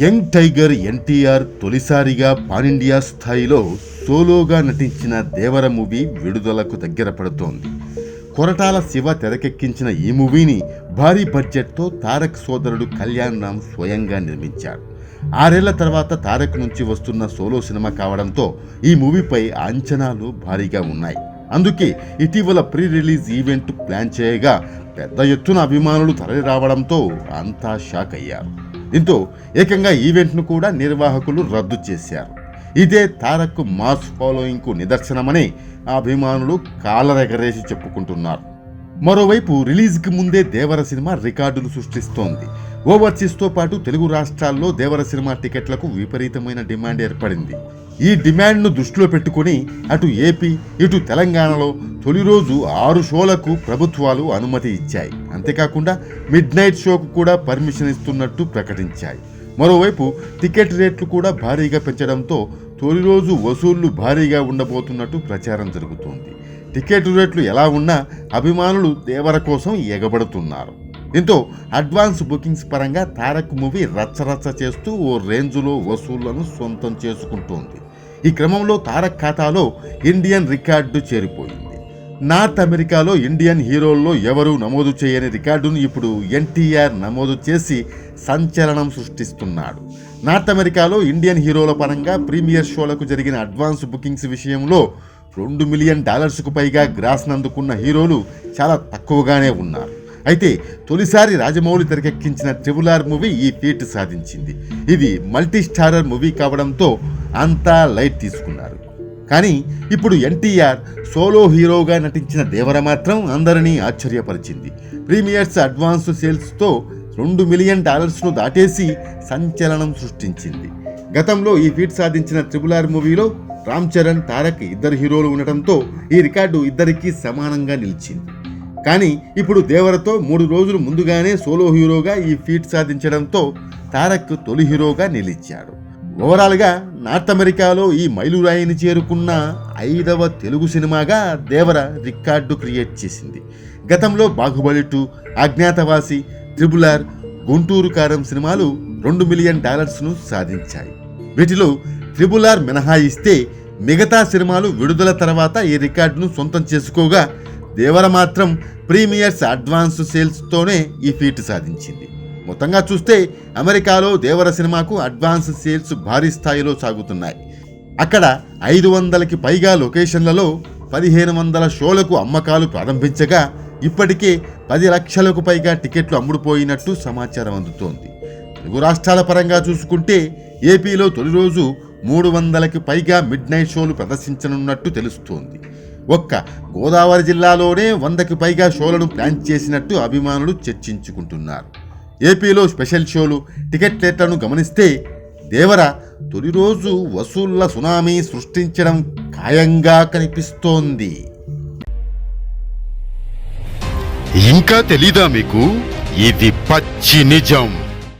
Young tiger NTR తొలిసారిగా pan India స్థాయిలో సోలోగా నటించిన దేవర మూవీ విడుదలకు దగ్గర పడుతోంది కొరటాల శివ తెరకెక్కించిన ఈ మూవీని భారీ బడ్జెట్తో తారక్ సోదరుడు కళ్యాణ్ రామ్ స్వయంగా నిర్మించాడు ఆరేళ్ళ తర్వాత తారక్ నుంచి వస్తున్న సోలో సినిమా కావడంతో ఈ మూవీపై అంచనాలు భారీగా ఉన్నాయి. అందుకే ఇటీవల ప్రీ రిలీజ్ ఈవెంట్ ప్లాన్ చేయగా పెద్ద ఎత్తున అభిమానులు తరలి రావడంతో అంతా షాక్ అయ్యారు. దీంతో ఏకంగా ఈవెంట్ను కూడా నిర్వాహకులు రద్దు చేశారు. ఇదే తారక్ మాస్ ఫాలోయింగ్కు నిదర్శనమని అభిమానులు కాలరెగరేసి చెప్పుకుంటున్నారు. మరోవైపు రిలీజ్కి ముందే దేవర సినిమా రికార్డులు సృష్టిస్తోంది. ఓవర్సీస్తో పాటు తెలుగు రాష్ట్రాల్లో దేవర సినిమా టికెట్లకు విపరీతమైన డిమాండ్ ఏర్పడింది. ఈ డిమాండ్ను దృష్టిలో పెట్టుకుని అటు ఏపీ ఇటు తెలంగాణలో తొలి రోజు ఆరు షోలకు ప్రభుత్వాలు అనుమతి ఇచ్చాయి. అంతేకాకుండా మిడ్ నైట్ షోకు కూడా పర్మిషన్ ఇస్తున్నట్టు ప్రకటించాయి. మరోవైపు టికెట్ రేట్లు కూడా భారీగా పెంచడంతో తొలి రోజు వసూళ్ళు భారీగా ఉండబోతున్నట్టు ప్రచారం జరుగుతోంది. టికెట్ రేట్లు ఎలా ఉన్నా అభిమానులు దేవర కోసం ఎగబడుతున్నారు. దీంతో అడ్వాన్స్ బుకింగ్స్ పరంగా తారక్ మూవీ రచ్చరచ్చ చేస్తూ ఓ రేంజ్లో వసూళ్ళను సొంతం చేసుకుంటోంది. ఈ క్రమంలో తారక్ ఖాతాలో ఇండియన్ రికార్డు చేరిపోయింది. నార్త్ అమెరికాలో ఇండియన్ హీరోల్లో ఎవరూ నమోదు చేయని రికార్డును ఇప్పుడు ఎన్టీఆర్ నమోదు చేసి సంచలనం సృష్టిస్తున్నాడు. నార్త్ అమెరికాలో ఇండియన్ హీరోల పరంగా ప్రీమియర్ షోలకు జరిగిన అడ్వాన్స్ బుకింగ్స్ విషయంలో రెండు మిలియన్ డాలర్స్కు పైగా గ్రాస్ నందుకున్న హీరోలు చాలా తక్కువగానే ఉన్నారు. అయితే తొలిసారి రాజమౌళి తెరకెక్కించిన ట్రిబుల్ ఆర్ మూవీ ఈ ఫీట్ సాధించింది. ఇది మల్టీ స్టారర్ మూవీ కావడంతో అంతా లైట్ తీసుకున్నారు. కానీ ఇప్పుడు ఎన్టీఆర్ సోలో హీరోగా నటించిన దేవర మాత్రం అందరినీ ఆశ్చర్యపరిచింది. ప్రీమియర్స్ అడ్వాన్స్ సేల్స్తో రెండు మిలియన్ డాలర్స్ను దాటేసి సంచలనం సృష్టించింది. గతంలో ఈ ఫీట్ సాధించిన ట్రిపుల్ ఆర్ మూవీలో రామ్ చరణ్ తారక్ ఇద్దరు హీరోలు ఉండటంతో ఈ రికార్డు ఇద్దరికీ సమానంగా నిలిచింది. కానీ ఇప్పుడు దేవరతో మూడు రోజులు ముందుగానే సోలో హీరోగా ఈ ఫీట్ సాధించడంతో తారక్ తొలి హీరోగా నిలిచాడు. ఓవరాల్గా నార్త్ అమెరికాలో ఈ మైలురాయిని చేరుకున్న ఐదవ తెలుగు సినిమాగా దేవర రికార్డు క్రియేట్ చేసింది. గతంలో Baahubali two Agnyaathavaasi triple R Guntur Kaaram సినిమాలు రెండు మిలియన్ డాలర్స్ను సాధించాయి. వీటిలో త్రిబులార్ మినహాయిస్తే మిగతా సినిమాలు విడుదల తర్వాత ఈ రికార్డును సొంతం చేసుకోగా దేవర మాత్రం ప్రీమియర్స్ అడ్వాన్స్ సేల్స్తోనే ఈ ఫీట్ సాధించింది. మొత్తంగా చూస్తే అమెరికాలో దేవర సినిమాకు అడ్వాన్స్ సేల్స్ భారీ స్థాయిలో సాగుతున్నాయి. అక్కడ ఐదు వందలకి పైగా లొకేషన్లలో పదిహేను వందల షోలకు అమ్మకాలు ప్రారంభించగా ఇప్పటికే పది లక్షలకు పైగా టికెట్లు అమ్ముడుపోయినట్టు సమాచారం అందుతోంది. తెలుగు రాష్ట్రాల పరంగా చూసుకుంటే ఏపీలో తొలి రోజు మూడు వందలకి పైగా మిడ్ నైట్ షోలు ప్రదర్శించనున్నట్టు తెలుస్తోంది. ఒక్క గోదావరి జిల్లాలోనే వందకి పైగా షోలను ప్లాన్ చేసినట్టు అభిమానులు చర్చించుకుంటున్నారు. ఏపీలో స్పెషల్ షోలు టికెట్ రేట్లను గమనిస్తే దేవర తొలి రోజు వసూళ్ళ సునామీ సృష్టించడం ఖాయంగా కనిపిస్తోంది. ఇంకా తెలీదా మీకు? ఇది పచ్చి నిజం.